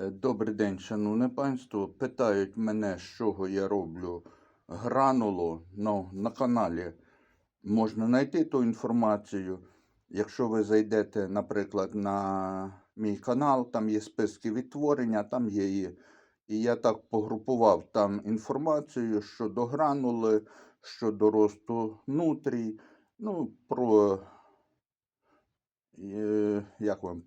Е, Добрий день, шановне панство. Питають мене, з чого я роблю гранулу. Ну, на каналі можна знайти ту інформацію. Якщо ви зайдете, наприклад, на мій канал, там є списки відтворення, там є її. І я так погрупував там інформацію щодо гранули, щодо росту нутрій, ну, про е, як вам,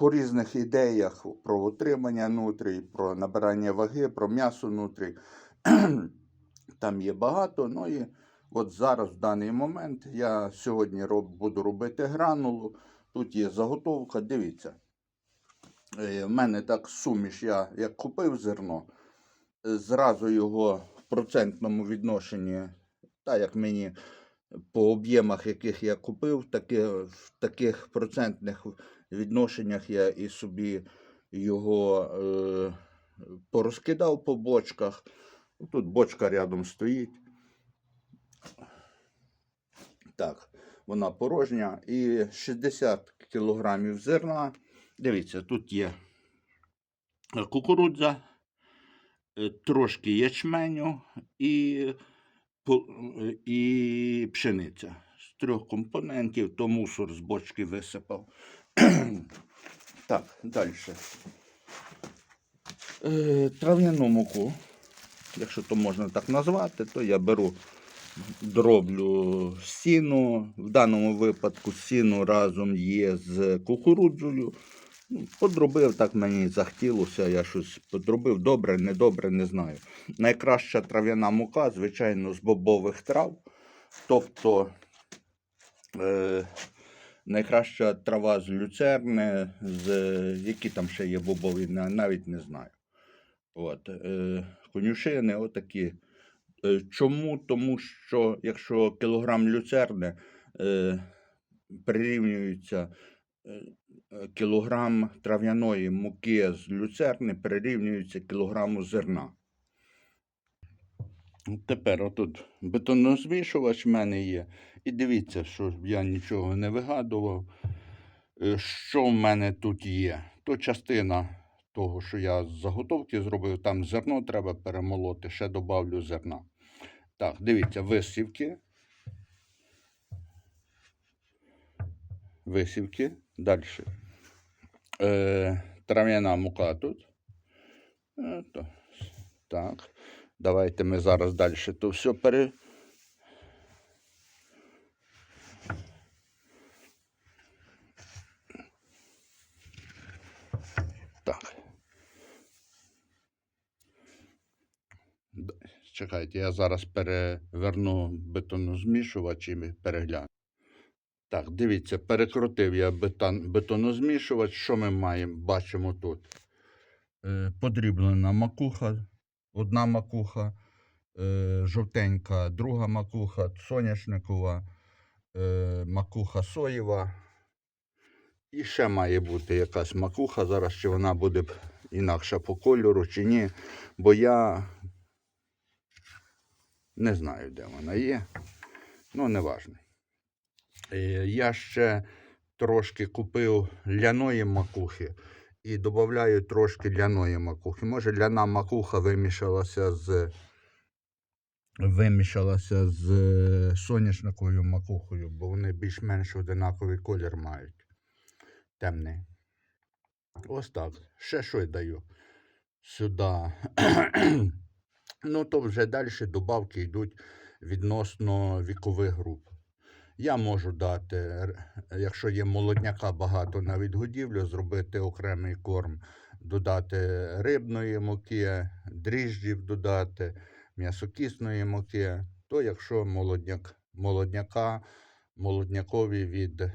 по, різних ідеях про утримання нутрій, про набирання ваги, про м'ясо нутрій. Там є багато. Ну і от зараз, в даний момент, я сьогодні роб, буду робити гранулу. Тут є заготовка, дивіться. Е, В мене так суміш, я як купив зерно, зразу його в процентному відношенні, так як мені по об'ємах, яких я купив, таки, в таких процентних відношеннях я і собі його е, порозкидав по бочках. Тут бочка рядом стоїть. Так, вона порожня. І 60 кілограмів зерна. Дивіться, тут є кукурудза, е, трошки ячменю і, і пшениця. З трьох компонентів, то мусор з бочки висипав. так, далі. Е, трав'яну муку, якщо то можна так назвати, то я беру, дроблю сіну. В даному випадку сіну разом є з кукурудзою. Ну, Подробив, так мені захотілося, я щось подробив добре, недобре, не знаю. Найкраща трав'яна мука, звичайно, з бобових трав. Тобто е, найкраща трава з люцерни, з, які там ще є бобові, навіть не знаю. От, е, конюшини отакі. Е, чому? Тому що якщо кілограм люцерни е, прирівнюється е, кілограм трав'яної муки з люцерни прирівнюється кілограму зерна. Тепер отут бетонозмішувач в мене є. І дивіться, що я нічого не вигадував. Е, Що в мене тут є? То частина того, що я з заготовки зробив, там зерно треба перемолоти, ще добавлю зерна. Так, дивіться, висівки. Висівки. Далі. Е, трав'яна мука тут. Е, так. Давайте ми зараз далі то все пере. Так. Чекайте, я зараз переверну бетонозмішувач і перегляну. Так, дивіться, перекрутив я бетон, бетонозмішувач. Що ми маємо? Бачимо тут. Е, подріблена макуха, одна макуха, е, жовтенька, друга макуха, соняшникова, е, макуха соєва. І ще має бути якась макуха. Зараз чи вона буде інакша по кольору, чи ні. Бо я не знаю, де вона є. Ну, не важно. Е, Я ще трошки купив ляної макухи і додаю трошки ляної макухи. Може, ляна макуха вимішалася з. Вимішалася з е, соняшниковою макухою, бо вони більш-менш одинаковий колір мають. Темний. Ось так. Ще що я даю сюди. ну, то вже далі добавки йдуть відносно вікових груп. Я можу дати, якщо є молодняка багато на відгодівлю, зробити окремий корм, додати рибної муки, дріжджів додати, м'ясокісної муки. То якщо молодняк, молодняка, молоднякові від,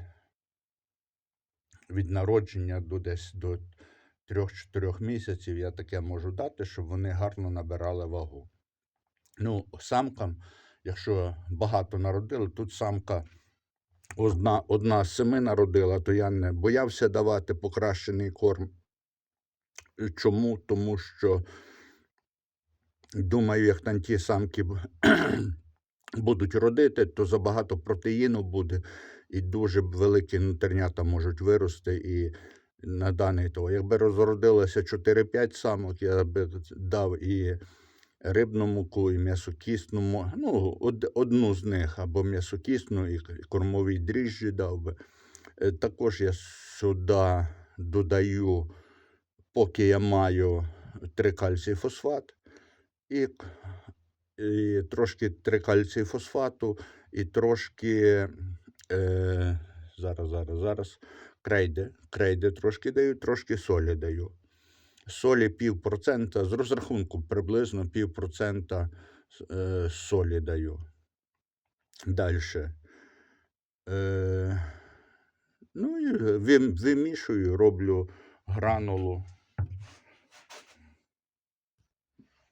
від народження до десь до 3-4 місяців, я таке можу дати, щоб вони гарно набирали вагу. Ну, самкам, якщо багато народили, тут самка одна, одна з семи народила, то я не боявся давати покращений корм. Чому? Тому що думаю, як там ті самки будуть родити, то забагато протеїну буде, і дуже великі нутринята можуть вирости, і на даний того. Якби розродилося 4-5 самок, я би дав і рибну муку, і м'ясокісну, ну, од, одну з них, або м'ясокісну, і кормові дріжджі дав би. Е, Також я сюди додаю, поки я маю трикальцій фосфат і, і трошки трикальцій фосфату, і трошки е, зараз, зараз, зараз крейди. Крейди трошки даю, трошки солі даю. Солі пів процента, з розрахунку приблизно пів процента е, солі даю. Далі. Е, ну і вим- вимішую, роблю гранулу.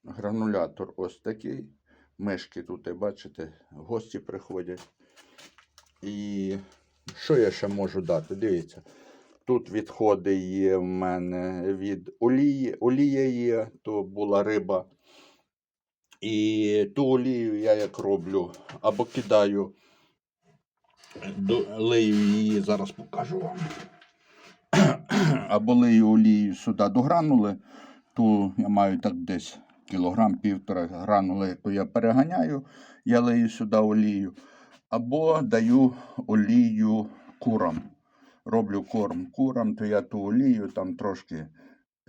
Гранулятор ось такий. Мишки тут, бачите, гості приходять. І що я ще можу дати? Дивіться. Тут відходи є в мене від олії. Олія є, то була риба. І ту олію я як роблю, або кидаю, лию її, зараз покажу вам. Або лию олію сюди до гранули, то я маю так десь кілограм півтора гранули, яку я переганяю, я лию сюди олію. Або даю олію курам. Роблю корм курам, то я ту олію там трошки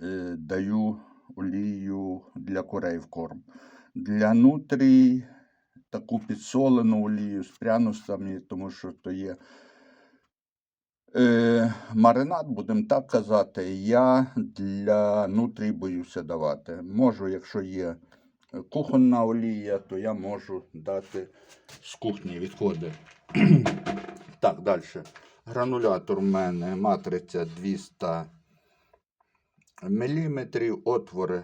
е, даю олію для курей в корм. Для нутрій таку підсолену олію з пряностями, тому що то є е, маринад, будемо так казати, я для нутрій боюся давати. Можу, якщо є кухонна олія, то я можу дати з кухні відходи. так, далі. Гранулятор в мене матриця 200 мм, отвори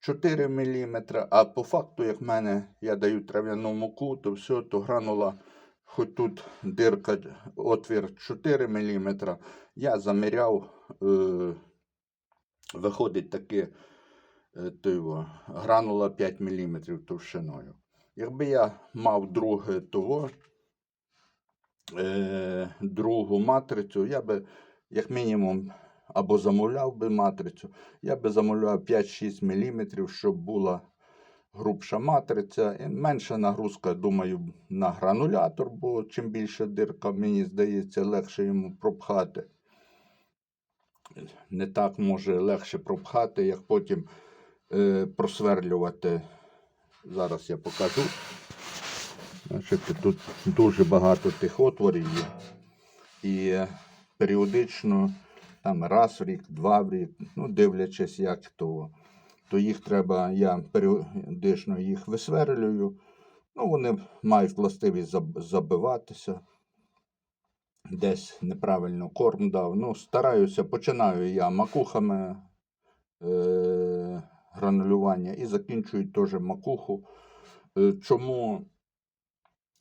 4 мм, а по факту, як в мене я даю трав'яну муку, то все, то гранула, хоч тут дирка, отвір 4 мм, я заміряв, е, виходить таке е, гранула 5 мм товщиною. Якби я мав друге того, е, другу матрицю, я би як мінімум або замовляв би матрицю, я би замовляв 5-6 мм, щоб була грубша матриця. І менша нагрузка, думаю, на гранулятор, бо чим більше дирка, мені здається, легше йому пропхати. Не так може легше пропхати, як потім е, просверлювати. Зараз я покажу. Бачите, тут дуже багато тих отворів є. І е, періодично, там раз в рік, два в рік, ну, дивлячись, як то, то їх треба, я періодично їх висверлюю. Ну, вони мають властивість забиватися. Десь неправильно корм дав. Ну, стараюся, починаю я макухами е- гранулювання і закінчую теж макуху. Е, Чому?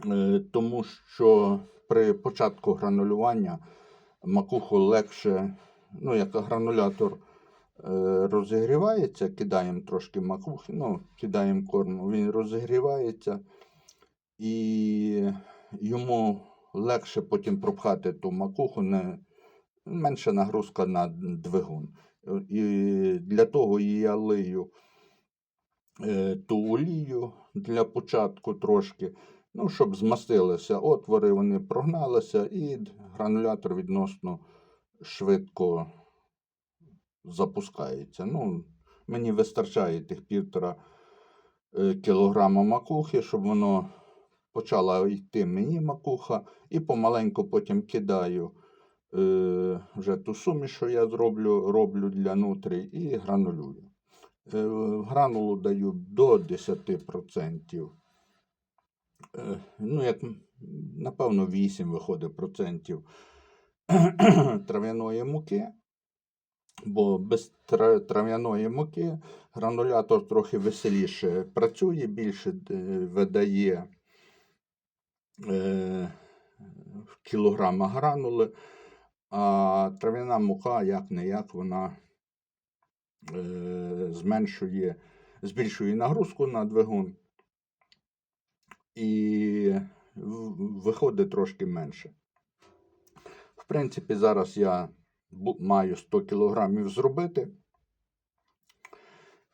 Е, Тому що при початку гранулювання макуху легше, ну, як гранулятор е, розігрівається, кидаємо трошки макухи, ну, кидаємо корм, він розігрівається і йому легше потім пропхати ту макуху, не, менша нагрузка на двигун. І для того я лию е, ту олію для початку трошки, ну, щоб змастилися отвори, вони прогналися, і гранулятор відносно швидко запускається. Ну, мені вистачає тих півтора е, кілограма макухи, щоб воно почала йти мені макуха, і помаленьку потім кидаю е, вже ту суміш, що я зроблю, роблю для нутрій, і гранулюю. Е, гранулу даю до 10%. Е, ну, як, напевно, 8 виходить процентів трав'яної муки. Бо без трав'яної муки гранулятор трохи веселіше працює, більше е, видає е, кілограма гранули, а трав'яна мука, як не як, вона е, зменшує, збільшує нагрузку на двигун і виходить трошки менше. В принципі, зараз я маю 100 кілограмів зробити.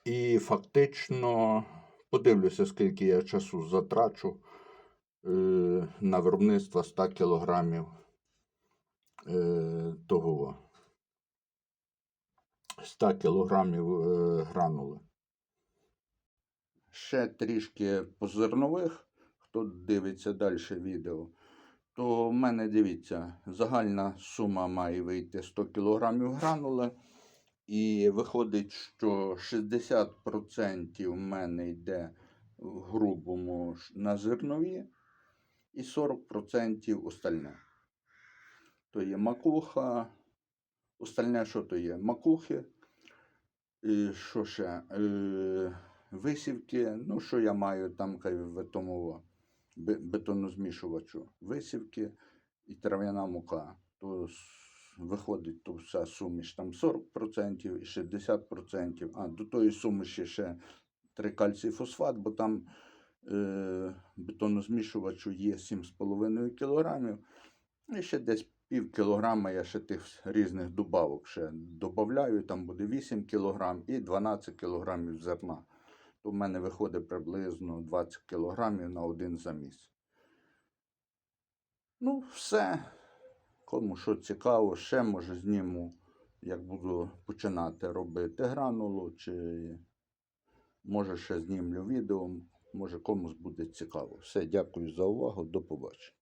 І фактично подивлюся, скільки я часу затрачу е, на виробництво 100 кілограмів е, того 100 кілограмів е, гранули. Ще трішки по зернових, хто дивиться далі відео, то в мене дивіться, загальна сума має вийти 100 кілограмів гранули. І виходить, що 60% в мене йде в грубому на зернові, і 40% остальне. То є макуха, остальне, що то є? Макухи, і що ще? Е, висівки, ну, що я маю там в бетонозмішувачу. Висівки і трав'яна мука. То виходить то вся суміш там 40% і 60%. А до тої суміші ще трикальцій фосфат, бо там е, бетонозмішувачу є 7,5 кг. І ще десь пів кілограма я ще тих різних добавок ще додаю, там буде 8 кг і 12 кг зерна. В мене виходить приблизно 20 кг на один заміс. Ну, все. Кому що цікаво, ще може зніму, як буду починати робити гранулу, чи може ще знімлю відео, може комусь буде цікаво. Все, дякую за увагу, до побачення.